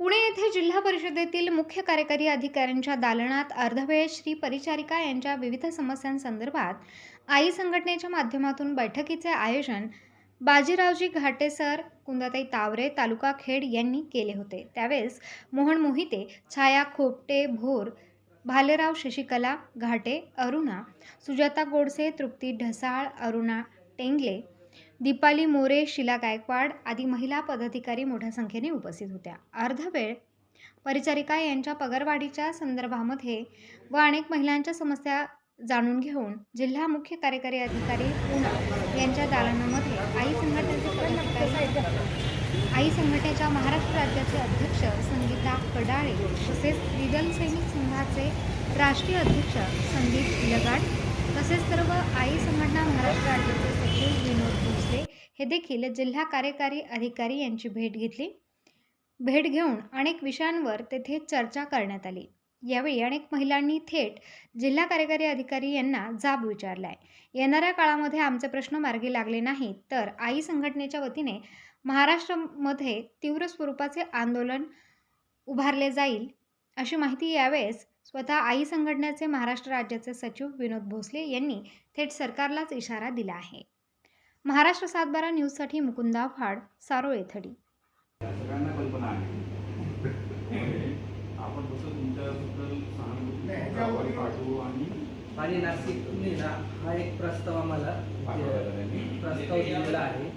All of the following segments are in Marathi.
पुणे येथे जिल्हा परिषदेतील मुख्य कार्यकारी अधिकाऱ्यांच्या दालनात अर्धवेळ श्री परिचारिका यांच्या विविध समस्यांसंदर्भात आई संघटनेच्या माध्यमातून बैठकीचे आयोजन बाजीरावजी घाटे सर कुंदाताई तावरे तालुका खेड यांनी केले होते. त्यावेळेस मोहन मोहिते छाया खोपटे भोर भालेराव शशिकला घाटे अरुणा सुजाता गोडसे तृप्ती ढसाळ अरुणा टेंगले दीपाली मोरे शिला गायकवाड आदी महिला पदाधिकारी मोठ्या संख्येने उपस्थित होत्या. अर्धवेळ परिचारिका यांच्या पगारवाढीच्या संदर्भामध्ये व अनेक महिलांच्या समस्या जाणून घेऊन जिल्हा मुख्य कार्यकारी अधिकारी पुणे यांच्या दालनामध्ये आई संघटनेचे आई संघटनेच्या महाराष्ट्र राज्याचे अध्यक्ष संगीता कडाळे तसेच द्विदल सैनिक संघाचे राष्ट्रीय अध्यक्ष संदीप लगाड तसेच सर्व आई संघटना महाराष्ट्र राज्याचे सचिव विनोद भोसले हे देखील जिल्हा कार्यकारी अधिकारी यांची भेट घेतली. भेट घेऊन अनेक विषयांवर तेथे चर्चा करण्यात आली. यावेळी अनेक महिलांनी थेट जिल्हा कार्यकारी अधिकारी यांना जाब विचारलाय. येणाऱ्या काळामध्ये आमचे प्रश्न मार्गी लागले नाहीत तर आई संघटनेच्या वतीने महाराष्ट्रामध्ये तीव्र स्वरूपाचे आंदोलन उभारले जाईल अशी माहिती यावेळेस स्वतः आई संघटनेचे महाराष्ट्र राज्याचे सचिव विनोद भोसले यांनी थेट सरकारलाच इशारा दिला आहे. महाराष्ट्र सातबारा न्यूजसाठी मुकुंदा फाड सारोळे थडी सगळ्यांना कल्पना आहे. आपण तुमच्याबद्दल सहानुभूती पाठवू आणि आणि नाशिकने ना हा एक प्रस्ताव आम्हाला त्यांनी. प्रस्ताव दिलेला आहे.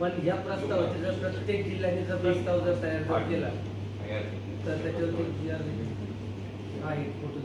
पण या प्रस्तावाचे जर प्रत्येक जिल्ह्याने जर प्रस्ताव जर तयार जर केला. तर त्याच्यावर एक जी आर हा एक फोटो